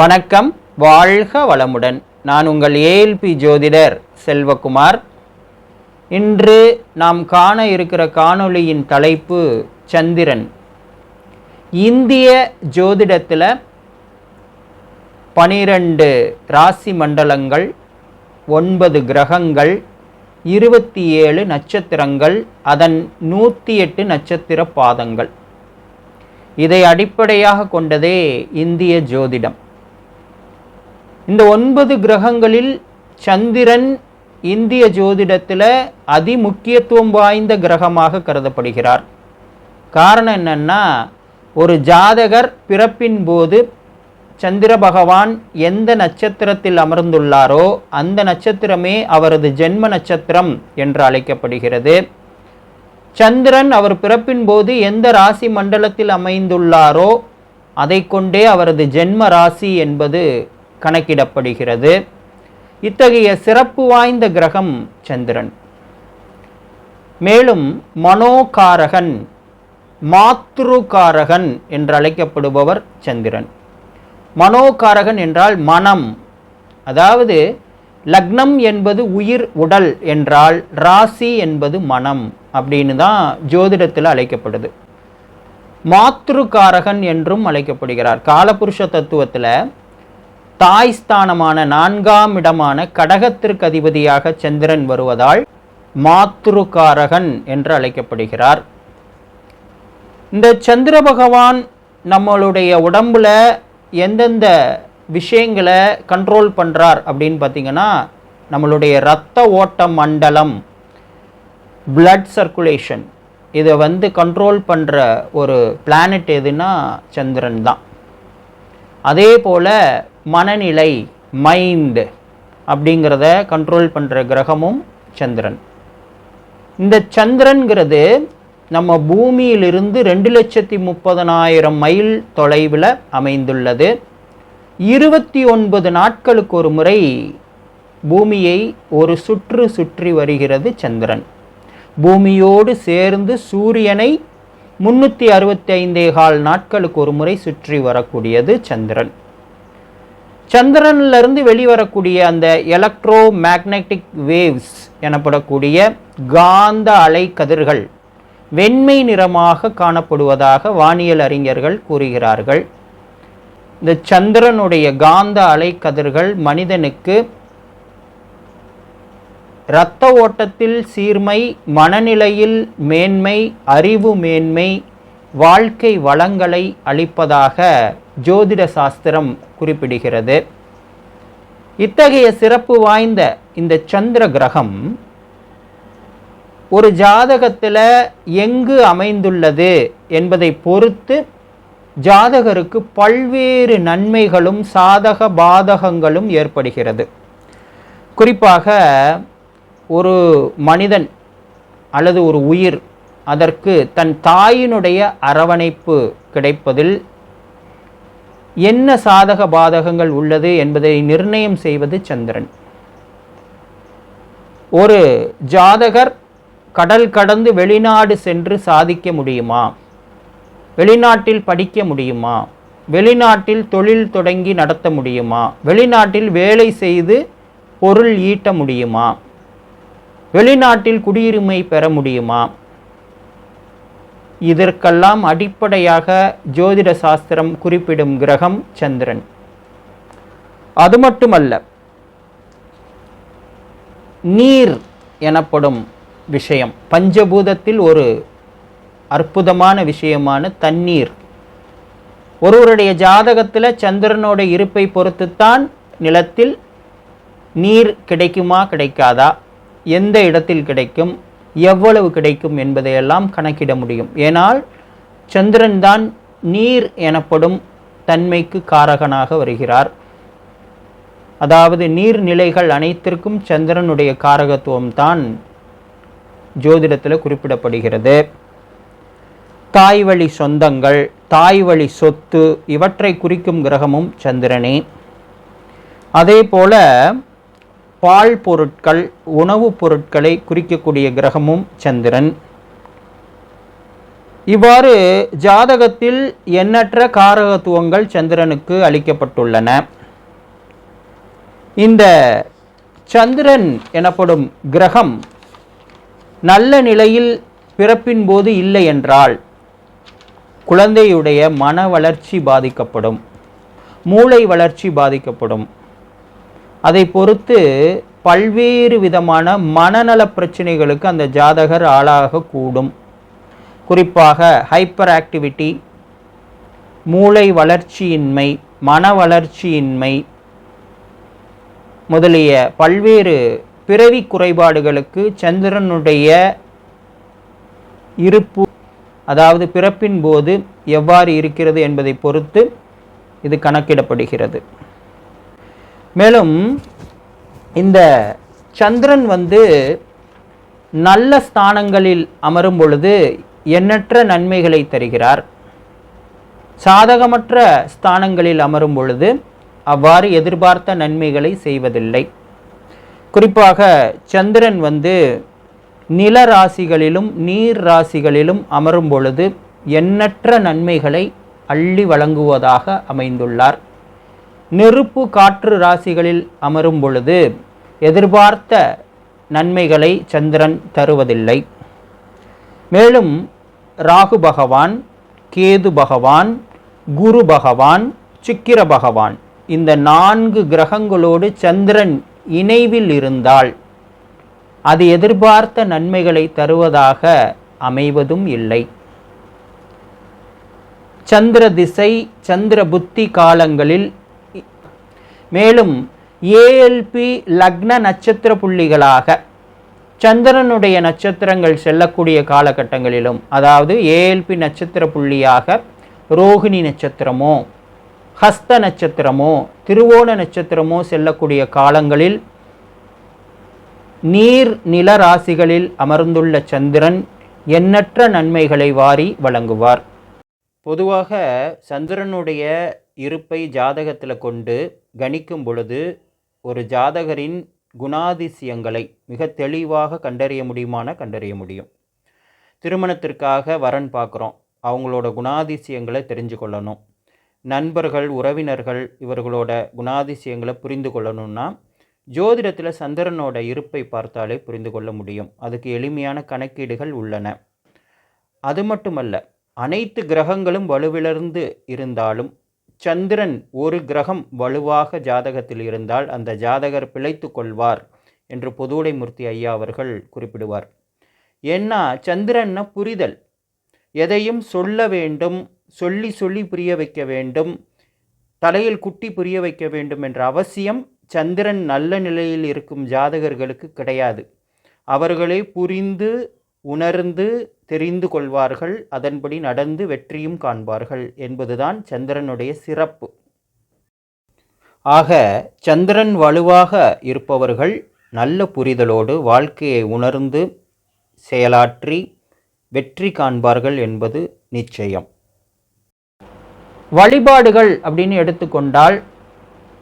வணக்கம் வாழ்க வளமுடன். நான் உங்கள் ஏஎல்பி ஜோதிடர் செல்வகுமார். இன்று நாம் காண இருக்கிற காணொளியின் தலைப்பு சந்திரன். இந்திய ஜோதிடத்தில் பனிரெண்டு ராசி மண்டலங்கள் ஒன்பது கிரகங்கள் இருபத்தி ஏழு நட்சத்திரங்கள் அதன் நூற்றி எட்டு நட்சத்திர பாதங்கள். இதை அடிப்படையாக கொண்டதே இந்திய ஜோதிடம். இந்த ஒன்பது கிரகங்களில் சந்திரன் இந்திய ஜோதிடத்தில் அதிமுக்கியத்துவம் வாய்ந்த கிரகமாக கருதப்படுகிறார். காரணம் என்னன்னா ஒரு ஜாதகர் பிறப்பின் போது சந்திர பகவான் எந்த நட்சத்திரத்தில் அமர்ந்துள்ளாரோ அந்த நட்சத்திரமே அவரது ஜென்ம நட்சத்திரம் என்று அழைக்கப்படுகிறது. சந்திரன் அவர் பிறப்பின் போது எந்த ராசி மண்டலத்தில் அமைந்துள்ளாரோ அதை கொண்டே அவரது ஜென்ம ராசி என்பது கணக்கிடப்படுகிறது. இத்தகைய சிறப்பு வாய்ந்த கிரகம் சந்திரன். மேலும் மனோகாரகன் மாத்ருகாரகன் என்று அழைக்கப்படுபவர் சந்திரன். மனோகாரகன் என்றால் மனம். அதாவது லக்னம் என்பது உயிர் உடல் என்றால் ராசி என்பது மனம் அப்படின்னு தான் ஜோதிடத்தில் அழைக்கப்படுது. மாத்ருகாரகன் என்றும் அழைக்கப்படுகிறார். காலபுருஷ தத்துவத்தில் தாய் ஸ்தானமான நான்காம் இடமான கடகத்திற்கு அதிபதியாக சந்திரன் வருவதால் மாத்ருகாரகன் என்று அழைக்கப்படுகிறார். இந்த சந்திர பகவான் நம்மளுடைய உடம்புல எந்தெந்த விஷயங்களை கண்ட்ரோல் பண்ணுறார் அப்படின்னு பார்த்தீங்கன்னா நம்மளுடைய இரத்த ஓட்ட மண்டலம் பிளட் சர்க்குலேஷன் இதை வந்து கண்ட்ரோல் பண்ணுற ஒரு பிளானட் எதுனா சந்திரன் தான். அதே போல் மனநிலை மைண்ட் அப்படிங்கிறத கண்ட்ரோல் பண்ணுற கிரகமும் சந்திரன். இந்த சந்திரன்கிறது நம்ம பூமியிலிருந்து ரெண்டு லட்சத்தி முப்பதனாயிரம் மைல் தொலைவில் அமைந்துள்ளது. இருபத்தி ஒன்பது நாட்களுக்கு ஒரு முறை பூமியை ஒரு சுற்று சுற்றி வருகிறது சந்திரன். பூமியோடு சேர்ந்து சூரியனை முன்னூற்றி அறுபத்தி ஐந்தேகால் நாட்களுக்கு ஒரு முறை சுற்றி வரக்கூடியது சந்திரன். சந்திரனிலிருந்து வெளிவரக்கூடிய அந்த எலக்ட்ரோ மேக்னெட்டிக் வேவ்ஸ் எனப்படக்கூடிய காந்த அலை கதிர்கள் வெண்மை நிறமாக காணப்படுவதாக வானியல் அறிஞர்கள் கூறுகிறார்கள். இந்த சந்திரனுடைய காந்த அலை கதிர்கள் மனிதனுக்கு இரத்த ஓட்டத்தில் சீர்மை மனநிலையில் மேன்மை அறிவு மேன்மை வாழ்க்கை வளங்களை அளிப்பதாக ஜோதிட சாஸ்திரம் குறிப்பிடுகிறது. இத்தகைய சிறப்பு வாய்ந்த இந்த சந்திர கிரகம் ஒரு ஜாதகத்தில் எங்கு அமைந்துள்ளது என்பதை பொறுத்து ஜாதகருக்கு பல்வேறு நன்மைகளும் சாதக பாதகங்களும் ஏற்படுகிறது. குறிப்பாக ஒரு மனிதன் அல்லது ஒரு உயிர் அதற்கு தன் தாயினுடைய அரவணைப்பு கிடைப்பதில் என்ன சாதக பாதகங்கள் உள்ளது என்பதை நிர்ணயம் செய்வது சந்திரன். ஒரு ஜாதகர் கடல் கடந்து வெளிநாடு சென்று சாதிக்க முடியுமா? வெளிநாட்டில் படிக்க முடியுமா? வெளிநாட்டில் தொழில் தொடங்கி நடத்த முடியுமா? வெளிநாட்டில் வேலை செய்து பொருள் ஈட்ட முடியுமா? வெளிநாட்டில் குடியுரிமை பெற முடியுமா? இதற்கெல்லாம் அடிப்படையாக ஜோதிட சாஸ்திரம் குறிப்பிடும் கிரகம் சந்திரன். அது மட்டுமல்ல நீர் எனப்படும் விஷயம் பஞ்சபூதத்தில் ஒரு அற்புதமான விஷயமான தண்ணீர். ஒருவருடைய ஜாதகத்தில் சந்திரனோட இருப்பை பொறுத்துத்தான் நிலத்தில் நீர் கிடைக்குமா கிடைக்காதா எந்த இடத்தில் கிடைக்கும் எவ்வளவு கிடைக்கும் என்பதையெல்லாம் கணக்கிட முடியும். ஏனால் சந்திரன் தான் நீர் எனப்படும் தன்மைக்கு காரகனாக வருகிறார். அதாவது நீர்நிலைகள் அனைத்திற்கும் சந்திரனுடைய காரகத்துவம் தான் ஜோதிடத்தில் குறிப்பிடப்படுகிறது. தாய் வழி சொந்தங்கள் தாய் வழி சொத்து இவற்றை குறிக்கும் கிரகமும் சந்திரனே. அதே போல பால் பொருட்கள் உணவுப் பொருட்களை குறிக்கக்கூடிய கிரகமும் சந்திரன். இவ்வாறு ஜாதகத்தில் எண்ணற்ற காரகத்துவங்கள் சந்திரனுக்கு அளிக்கப்பட்டுள்ளன. இந்த சந்திரன் எனப்படும் கிரகம் நல்ல நிலையில் பிறப்பின் போது இல்லை என்றால் குழந்தையுடைய மன வளர்ச்சி பாதிக்கப்படும் மூளை வளர்ச்சி பாதிக்கப்படும். அதை பொறுத்து பல்வேறு விதமான மனநல பிரச்சனைகளுக்கு அந்த ஜாதகர் ஆளாகக்கூடும். குறிப்பாக ஹைப்பர் ஆக்டிவிட்டி மூளை வளர்ச்சியின்மை மன வளர்ச்சியின்மை முதலிய பல்வேறு பிறவி குறைபாடுகளுக்கு சந்திரனுடைய இருப்பு அதாவது பிறப்பின் போது எவ்வாறு இருக்கிறது என்பதை பொறுத்து இது கணக்கிடப்படுகிறது. மேலும் இந்த சந்திரன் வந்து நல்ல ஸ்தானங்களில் அமரும் பொழுது எண்ணற்ற நன்மைகளை தருகிறார். சாதகமற்ற ஸ்தானங்களில் அமரும் பொழுது அவ்வாறு எதிர்பார்த்த நன்மைகளை செய்வதில்லை. குறிப்பாக சந்திரன் வந்து நில ராசிகளிலும் நீர் ராசிகளிலும் அமரும் பொழுது எண்ணற்ற நன்மைகளை அள்ளி வழங்குவதாக அமைந்துள்ளார். நெருப்பு காற்று ராசிகளில் அமரும் பொழுது எதிர்பார்த்த நன்மைகளை சந்திரன் தருவதில்லை. மேலும் ராகு பகவான் கேது பகவான் குரு பகவான் சுக்கிர பகவான் இந்த நான்கு கிரகங்களோடு சந்திரன் இணைவில் இருந்தால் அது எதிர்பார்த்த நன்மைகளை தருவதாக அமைவதும் இல்லை. சந்திர திசை சந்திர புத்தி காலங்களில் மேலும் ஏஎல்பி லக்ன நட்சத்திர புள்ளிகளாக சந்திரனுடைய நட்சத்திரங்கள் செல்லக்கூடிய காலகட்டங்களிலும் அதாவது ஏஎல்பி நட்சத்திர புள்ளியாக ரோகிணி நட்சத்திரமோ ஹஸ்த நட்சத்திரமோ திருவோண நட்சத்திரமோ செல்லக்கூடிய காலங்களில் நீர் நில ராசிகளில் அமர்ந்துள்ள சந்திரன் எண்ணற்ற நன்மைகளை வாரி வழங்குவார். பொதுவாக சந்திரனுடைய இருப்பை ஜாதகத்தில் கொண்டு கணிக்கும் பொழுது ஒரு ஜாதகரின் குணாதிசயங்களை மிக தெளிவாக கண்டறிய முடியுமான கண்டறிய முடியும். திருமணத்திற்காக வரன் பார்க்குறோம். அவங்களோட குணாதிசயங்களை தெரிஞ்சு கொள்ளணும். நண்பர்கள் உறவினர்கள் இவர்களோட குணாதிசயங்களை புரிந்து கொள்ளணும்னா ஜோதிடத்தில் சந்திரனோட இருப்பை பார்த்தாலே புரிந்து கொள்ள முடியும். அதுக்கு எளிமையான கணக்கீடுகள் உள்ளன. அது மட்டுமல்ல அனைத்து கிரகங்களும் வலுவிழந்து இருந்தாலும் சந்திரன் ஒரு கிரகம் வலுவாக ஜாதகத்தில் இருந்தால் அந்த ஜாதகர் பிழைத்து கொள்வார் என்று பொதுவுடைமூர்த்தி ஐயா அவர்கள் குறிப்பிடுவார். ஏன்னா சந்திரன்னா புரிதல். எதையும் சொல்ல வேண்டும் சொல்லி சொல்லி புரிய வைக்க வேண்டும் தலையில் குட்டி புரிய வைக்க வேண்டும் என்ற அவசியம் சந்திரன் நல்ல நிலையில் இருக்கும் ஜாதகர்களுக்கு கிடையாது. அவர்களே புரிந்து உணர்ந்து தெரிந்து கொள்வார்கள் அதன்படி நடந்து வெற்றியும் காண்பார்கள் என்பதுதான் சந்திரனுடைய சிறப்பு. ஆக சந்திரன் வலுவாக இருப்பவர்கள் நல்ல புரிதலோடு வாழ்க்கையை உணர்ந்து செயலாற்றி வெற்றி காண்பார்கள் என்பது நிச்சயம். வழிபாடுகள் அப்படின்னு எடுத்துக்கொண்டால்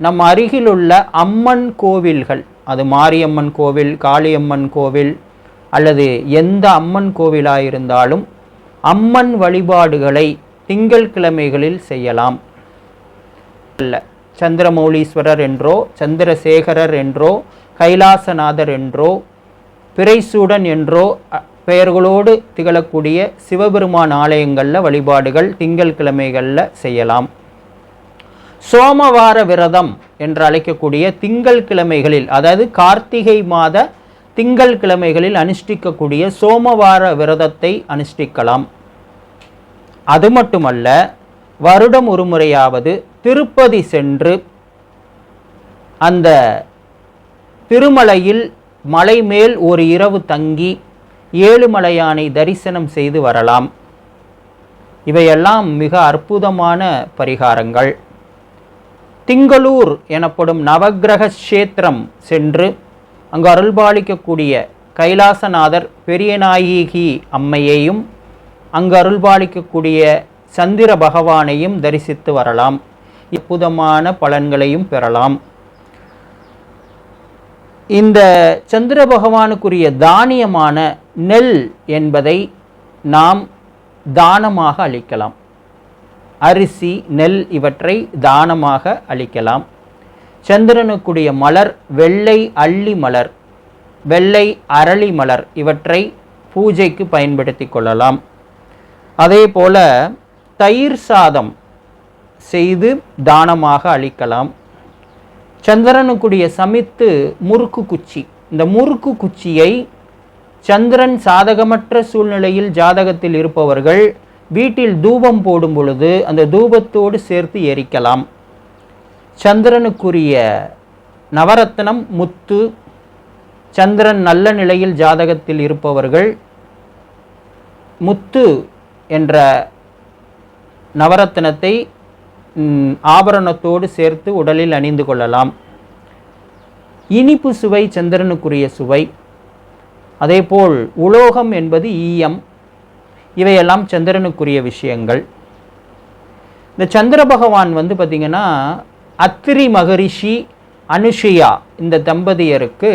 நம் அருகிலுள்ள அம்மன் கோவில்கள் அது மாரியம்மன் கோவில் காளியம்மன் கோவில் அல்லது எந்த அம்மன் கோவிலாக இருந்தாலும் அம்மன் வழிபாடுகளை திங்கள் கிழமைகளில் செய்யலாம். அல்ல சந்திரமௌலீஸ்வரர் என்றோ சந்திரசேகரர் என்றோ கைலாசநாதர் என்றோ பிறைசூடன் என்றோ பெயர்களோடு திகழக்கூடிய சிவபெருமான் ஆலயங்களில் வழிபாடுகள் திங்கள் கிழமைகளில் செய்யலாம். சோமவார விரதம் என்று அழைக்கக்கூடிய திங்கள் கிழமைகளில் அதாவது கார்த்திகை மாத திங்கள் கிழமைகளில் அனுஷ்டிக்கக்கூடிய சோமவார விரதத்தை அனுஷ்டிக்கலாம். அது மட்டுமல்ல வருடம் ஒரு முறையாவது திருப்பதி சென்று அந்த திருமலையில் மலை மேல் ஒரு இரவு தங்கி ஏழுமலையானை தரிசனம் செய்து வரலாம். இவையெல்லாம் மிக அற்புதமான பரிகாரங்கள். திங்களூர் எனப்படும் நவக்கிரக கஷேத்திரம் சென்று அங்கு அருள்பாலிக்கக்கூடிய கைலாசநாதர் பெரியநாயகி அம்மையையும் அங்கு அருள்பாலிக்கக்கூடிய சந்திர பகவானையும் தரிசித்து வரலாம். அற்புதமான பலன்களையும் பெறலாம். இந்த சந்திர பகவானுக்குரிய தானியமான நெல் என்பதை நாம் தானமாக அளிக்கலாம். அரிசி நெல் இவற்றை தானமாக அளிக்கலாம். சந்திரனுக்குடைய மலர் வெள்ளை அள்ளி மலர் வெள்ளை அரளி மலர் இவற்றை பூஜைக்கு பயன்படுத்தி கொள்ளலாம். அதே போல தயிர் சாதம் செய்து தானமாக அளிக்கலாம். சந்திரனுக்குடைய சமித்து முறுக்கு குச்சி. இந்த முறுக்கு குச்சியை சந்திரன் சாதகமற்ற சூழ்நிலையில் ஜாதகத்தில் இருப்பவர்கள் வீட்டில் தூபம் போடும் பொழுது அந்த தூபத்தோடு சேர்த்து எரிக்கலாம். சந்திரனுக்குரிய நவரத்னம் முத்து சந்திரன் நல்ல நிலையில் ஜாதகத்தில் இருப்பவர்கள் முத்து என்ற நவரத்னத்தை ஆபரணத்தோடு சேர்த்து உடலில் அணிந்து கொள்ளலாம். இனிப்பு சுவை சந்திரனுக்குரிய சுவை. அதேபோல் உலோகம் என்பது ஈயம். இவையெல்லாம் சந்திரனுக்குரிய விஷயங்கள். இந்த சந்திர பகவான் வந்து பார்த்திங்கன்னா அத்திரி மகரிஷி அனுஷியா இந்த தம்பதியருக்கு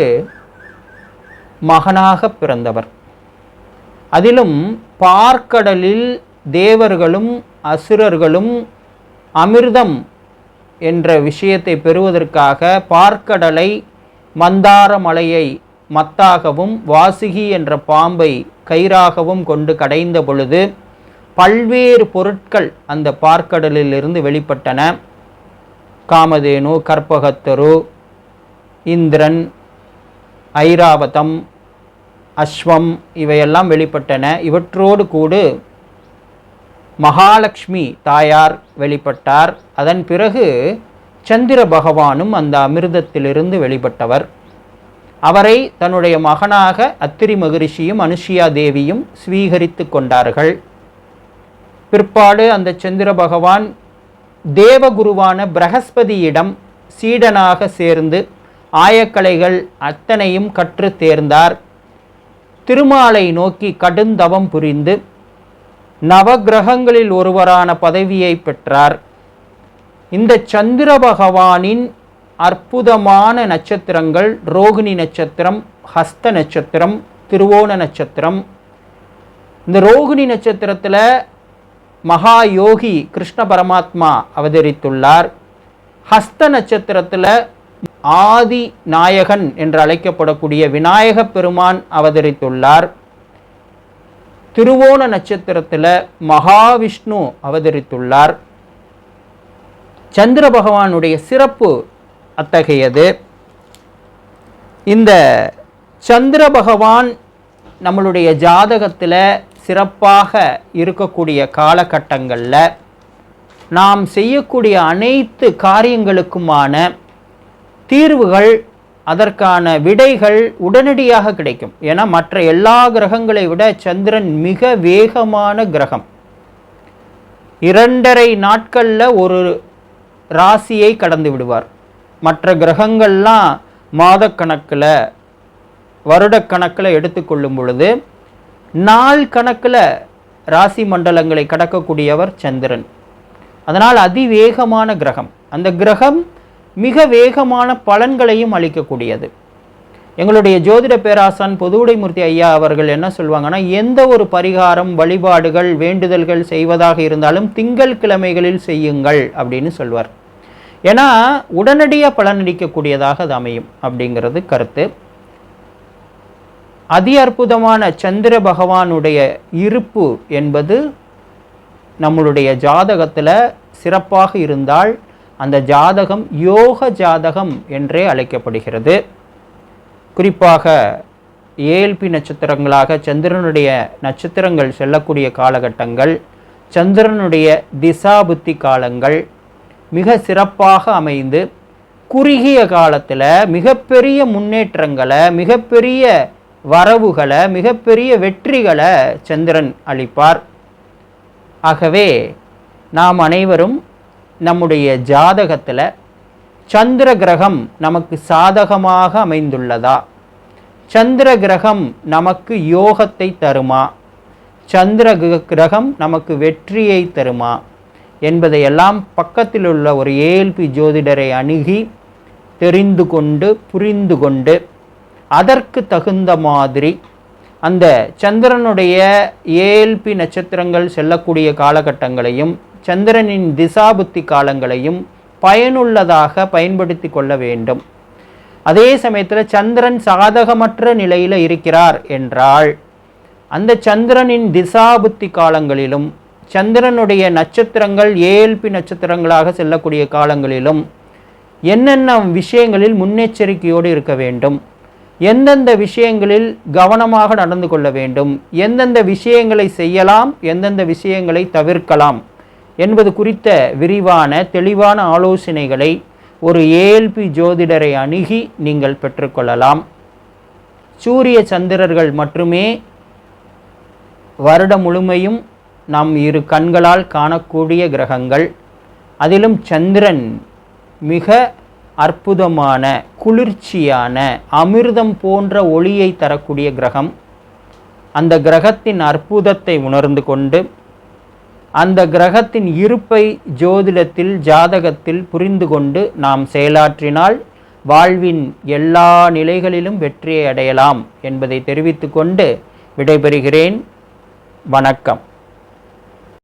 மகனாக பிறந்தவர். அதிலும் பார்க்கடலில் தேவர்களும் அசுரர்களும் அமிர்தம் என்ற விஷயத்தை பெறுவதற்காக பார்க்கடலை மந்தார மலையை மத்தாகவும் வாசுகி என்ற பாம்பை கயிறாகவும் கொண்டு கடைந்த பொழுது பல்வேறு பொருட்கள் அந்த பார்க்கடலிலிருந்து வெளிப்பட்டன. காமதேனு கற்பகத்தரு இந்திரன் ஐராவதம் அஸ்வம் இவையெல்லாம் வெளிப்பட்டன. இவற்றோடு கூடு மகாலட்சுமி தாயார் வெளிப்பட்டார். அதன் பிறகு சந்திர பகவானும் அந்த அமிர்தத்திலிருந்து வெளிப்பட்டவர். அவரை தன்னுடைய மகனாக அத்திரி மகரிஷியும் அனுஷியா தேவியும் ஸ்வீகரித்து கொண்டார்கள். பிற்பாடு அந்த சந்திர பகவான் தேவகுருவான பிரகஸ்பதியிடம் சீடனாக சேர்ந்து ஆயக்கலைகள் அத்தனையும் கற்று தேர்ந்தார். திருமாலை நோக்கி கடுந்தவம் புரிந்து நவக்கிரகங்களில் ஒருவரான பதவியை பெற்றார். இந்த சந்திர பகவானின் அற்புதமான நட்சத்திரங்கள் ரோகிணி நட்சத்திரம் ஹஸ்த நட்சத்திரம் திருவோண நட்சத்திரம். இந்த ரோகிணி நட்சத்திரத்தில் மகா யோகி கிருஷ்ண பரமாத்மா அவதரித்துள்ளார். ஹஸ்த நட்சத்திரத்தில் ஆதி நாயகன் என்று அழைக்கப்படக்கூடிய விநாயகப் பெருமான் அவதரித்துள்ளார். திருவோண நட்சத்திரத்தில் மகாவிஷ்ணு அவதரித்துள்ளார். சந்திர பகவானுடைய சிறப்பு அத்தகையது. இந்த சந்திர பகவான் நம்மளுடைய ஜாதகத்தில் சிறப்பாக இருக்கக்கூடிய காலகட்டங்களில் நாம் செய்யக்கூடிய அனைத்து காரியங்களுக்குமான தீர்வுகள் அதற்கான விடைகள் உடனடியாக கிடைக்கும். ஏன்னா மற்ற எல்லா கிரகங்களை விட சந்திரன் மிக வேகமான கிரகம். இரண்டரை நாட்களில் ஒரு ராசியை கடந்து விடுவார். மற்ற கிரகங்கள்லாம் மாதக்கணக்கில் வருடக்கணக்கில் எடுத்துக்கொள்ளும் பொழுது நாள் கணக்கில் ராசி மண்டலங்களை கடக்கக்கூடியவர் சந்திரன். அதனால் அதிவேகமான கிரகம். அந்த கிரகம் மிக வேகமான பலன்களையும் அளிக்கக்கூடியது. எங்களுடைய ஜோதிட பேராசான் பொதுவுடைமூர்த்தி ஐயா அவர்கள் என்ன சொல்லுவாங்கன்னா எந்த ஒரு பரிகாரம் வழிபாடுகள் வேண்டுதல்கள் செய்வதாக இருந்தாலும் திங்கள் கிழமைகளில் செய்யுங்கள் அப்படின்னு சொல்வார். ஏன்னா உடனடியாக பலனளிக்கக்கூடியதாக அது அமையும் அப்படிங்கிறது கருத்து. அதி அற்புதமான சந்திர பகவானுடைய இருப்பு என்பது நம்மளுடைய ஜாதகத்தில் சிறப்பாக இருந்தால் அந்த ஜாதகம் யோக ஜாதகம் என்றே அழைக்கப்படுகிறது. குறிப்பாக ஏஎல்பி நட்சத்திரங்களாக சந்திரனுடைய நட்சத்திரங்கள் செல்லக்கூடிய காலகட்டங்கள் சந்திரனுடைய திசா புத்தி காலங்கள் மிக சிறப்பாக அமைந்து குறுகிய காலத்தில் மிகப்பெரிய முன்னேற்றங்களை மிகப்பெரிய வரவுகளை மிகப்பெரிய வெற்றிகளை சந்திரன் அளிப்பார். ஆகவே நாம் அனைவரும் நம்முடைய ஜாதகத்தில் சந்திர கிரகம் நமக்கு சாதகமாக அமைந்துள்ளதா? சந்திர கிரகம் நமக்கு யோகத்தை தருமா? சந்திர கிர- கிரகம் நமக்கு வெற்றியை தருமா? என்பதையெல்லாம் பக்கத்தில் உள்ள ஒரு ஏல்பி ஜோதிடரை அணுகி தெரிந்து கொண்டு புரிந்து கொண்டு அதற்கு தகுந்த மாதிரி அந்த சந்திரனுடைய ஏஎல்பி நட்சத்திரங்கள் செல்லக்கூடிய காலகட்டங்களையும் சந்திரனின் திசாபுத்தி காலங்களையும் பயனுள்ளதாக பயன்படுத்தி கொள்ள வேண்டும். அதே சமயத்தில் சந்திரன் சாதகமற்ற நிலையில் இருக்கிறார் என்றால் அந்த சந்திரனின் திசாபுத்தி காலங்களிலும் சந்திரனுடைய நட்சத்திரங்கள் ஏஎல்பி நட்சத்திரங்களாக செல்லக்கூடிய காலங்களிலும் என்னென்ன விஷயங்களில் முன்னெச்சரிக்கையோடு இருக்க வேண்டும்? எந்தெந்த விஷயங்களில் கவனமாக நடந்து கொள்ள வேண்டும் எந்தெந்த விஷயங்களை செய்யலாம் எந்தெந்த விஷயங்களை தவிர்க்கலாம் என்பது குறித்த விரிவான தெளிவான ஆலோசனைகளை ஒரு ஏஎல்பி ஜோதிடரை அணுகி நீங்கள் பெற்றுக்கொள்ளலாம். சூரிய சந்திரர்கள் மட்டுமே வருடம் முழுமையும் நாம் இரு கண்களால் காணக்கூடிய கிரகங்கள். அதிலும் சந்திரன் மிக அற்புதமான குளிர்ச்சியான அமிர்தம் போன்ற ஒளியை தரக்கூடிய கிரகம். அந்த கிரகத்தின் அற்புதத்தை உணர்ந்து கொண்டு அந்த கிரகத்தின் இருப்பை ஜோதிடத்தில் ஜாதகத்தில் புரிந்து கொண்டு நாம் செயலாற்றினால் வாழ்வின் எல்லா நிலைகளிலும் வெற்றியை அடையலாம் என்பதை தெரிவித்துக்கொண்டு விடைபெறுகிறேன். வணக்கம்.